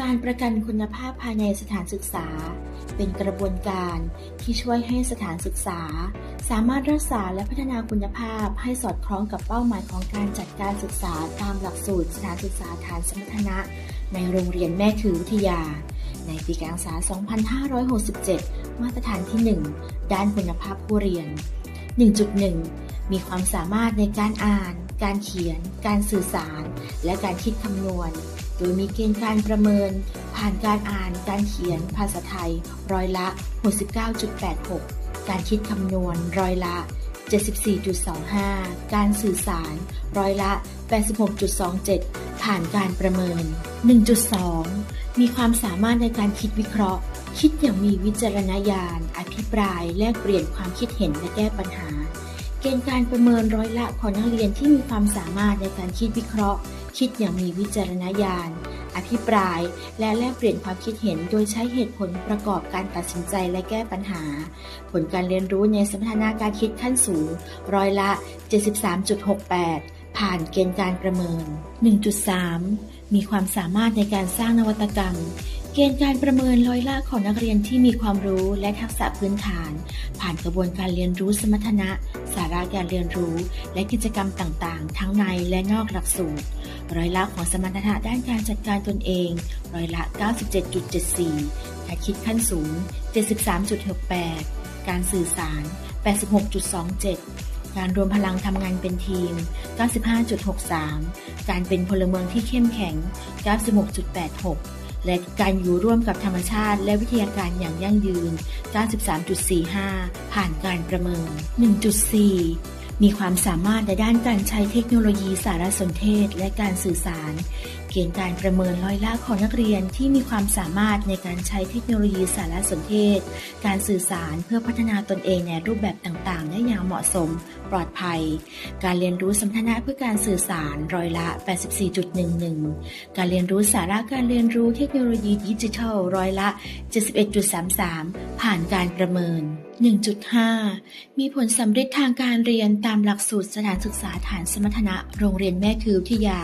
การประกันคุณภาพภายในสถานศึกษา เป็นกระบวนการที่ช่วยให้สถานศึกษา สามารถรักษาและพัฒนาคุณภาพให้สอดคล้องกับเป้าหมายของการจัดการศึกษาตามหลักสูตรสถานศึกษาฐานสมรรถนะ ในโรงเรียนแม่คือวิทยา ในปีการศึกษา 2567 มาตรฐานที่ 1 ด้านคุณภาพผู้เรียน 1.1 มีความสามารถในการอ่าน การเขียน การสื่อสาร และการคิดคำนวณ โดยมีเกณฑ์การประเมิน ผ่านการอ่านการเขียนภาษาไทย ร้อยละ 69.86 การคิดคำนวณ ร้อยละ 74.25 การสื่อสาร ร้อยละ 86.27 ผ่านการประเมิน 1.2 มีความสามารถในการคิดวิเคราะห์ คิดอย่างมีวิจารณญาณ อภิปราย แลกเปลี่ยนความคิดเห็นและแก้ปัญหา กณฑ์การประเมินร้อยละของนักเรียนที่มีความสามารถในการคิดวิเคราะห์ คิดอย่างมีวิจารณญาณ อภิปราย และแลกเปลี่ยนความคิดเห็น โดยใช้เหตุผลประกอบการตัดสินใจและแก้ปัญหา ผลการเรียนรู้ในสมรรถนะการคิดขั้นสูง ร้อยละ 73.68 ผ่านเกณฑ์การประเมิน 1.3 มีความสามารถในการสร้างนวัตกรรม เกณฑ์การประเมินร้อยละของนักเรียนที่มีความรู้และทักษะพื้นฐาน ผ่านกระบวนการเรียนรู้สมรรถนะ สาระการเรียนรู้ และกิจกรรมต่างๆ ทั้งในและนอกหลักสูตร ร้อยละของสมรรถนะด้านการจัดการตนเอง ร้อยละ 97.74การคิดขั้นสูง 73.68 การสื่อสาร 86.27การรวมพลังทำงานเป็นทีม 95.63 การเป็นพลเมืองที่เข้มแข็ง 96.86 และการอยู่ร่วมกับธรรมชาติ และวิทยาการอย่างยั่งยืน 93.45 ผ่านการประเมิน 1.4 มีความสามารถในด้านการใช้เทคโนโลยีสารสนเทศและการสื่อสาร เกณฑ์การประเมินร้อยละของนักเรียนที่มีความสามารถในการใช้เทคโนโลยีสารสนเทศ การสื่อสารเพื่อพัฒนาตนเองในรูปแบบต่างๆ ได้อย่างเหมาะสม ปลอดภัย การเรียนรู้สมรรถนะเพื่อการสื่อสารร้อยละ 84.11 การเรียนรู้สาระการเรียนรู้เทคโนโลยีดิจิทัลร้อยละ 71.33 ผ่านการประเมิน 1.5 มีผลสำเร็จทางการเรียนตามหลักสูตรสถานศึกษาฐานสมรรถนะโรงเรียนแม่คือวิทยา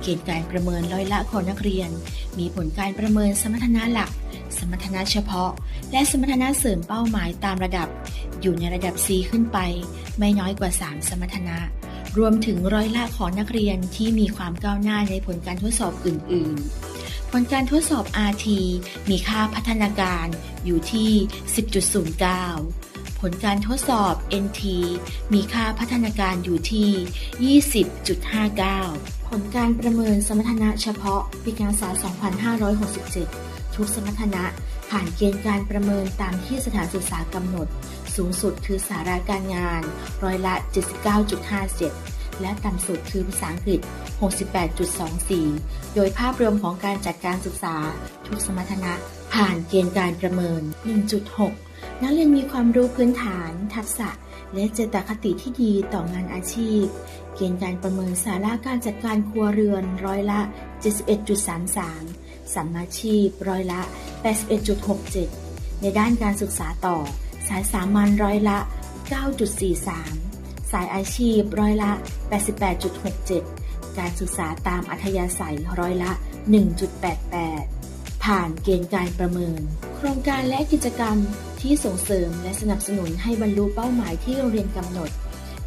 เกณฑ์การประเมินร้อยละของนักเรียน มีผลการประเมินสมรรถนะหลัก สมรรถนะเฉพาะ และสมรรถนะเสริมเป้าหมายตามระดับ อยู่ในระดับ C ขึ้นไป ไม่น้อยกว่า 3 สมรรถนะ รวมถึงร้อยละของนักเรียนที่มีความก้าวหน้าในผลการทดสอบอื่น ๆผลการทดสอบ RT มีค่าพัฒนาการอยู่ที่ 10.09 ผลการทดสอบ NT มีค่าพัฒนาการอยู่ที่ 20.59 ผลการประเมินสมรรถนะเฉพาะปีการศึกษา 2567 ทุกสมรรถนะผ่านเกณฑ์การประเมินตามที่สถานศึกษากำหนด สูงสุดคือสาระการงาน ร้อยละ 79.57 และต่ำสุดคือภาษาอังกฤษ 68.24 โดยภาพรวมของการจัดการศึกษา ทุกสมรรถนะผ่านเกณฑ์การประเมิน 1.6 นักเรียนมีความรู้พื้นฐาน ทักษะ และเจตคติที่ดีต่องานอาชีพ เกณฑ์การประเมินสาระการจัดการครัวเรือนร้อยละ 71.33 สัมมาชีพร้อยละ 81.67 ในด้านการศึกษาต่อ สายสามัญร้อยละ 9.43 สายอาชีพร้อยละ 88.67 การศึกษาตามอัธยาศัยร้อยละ 1.88 ผ่านเกณฑ์การประเมิน โครงการและกิจกรรม ที่ส่งเสริมและสนับสนุนให้บรรลุเป้าหมายที่โรงเรียนกำหนด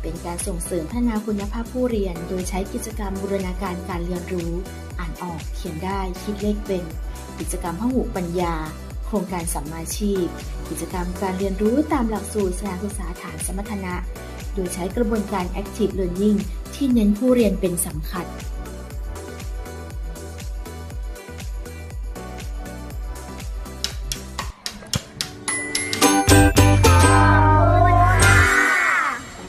เป็นการส่งเสริมพัฒนาคุณภาพผู้เรียน โดยใช้กิจกรรมบูรณาการการเรียนรู้ อ่านออก เขียนได้ คิดเลขเป็น กิจกรรมพหุปัญญา โครงการสัมมาชีพ กิจกรรมการเรียนรู้ตามหลักสูตรสถานศึกษาฐานสมรรถนะ โดยใช้กระบวนการ Active Learning ที่เน้นผู้เรียนเป็นสำคัญ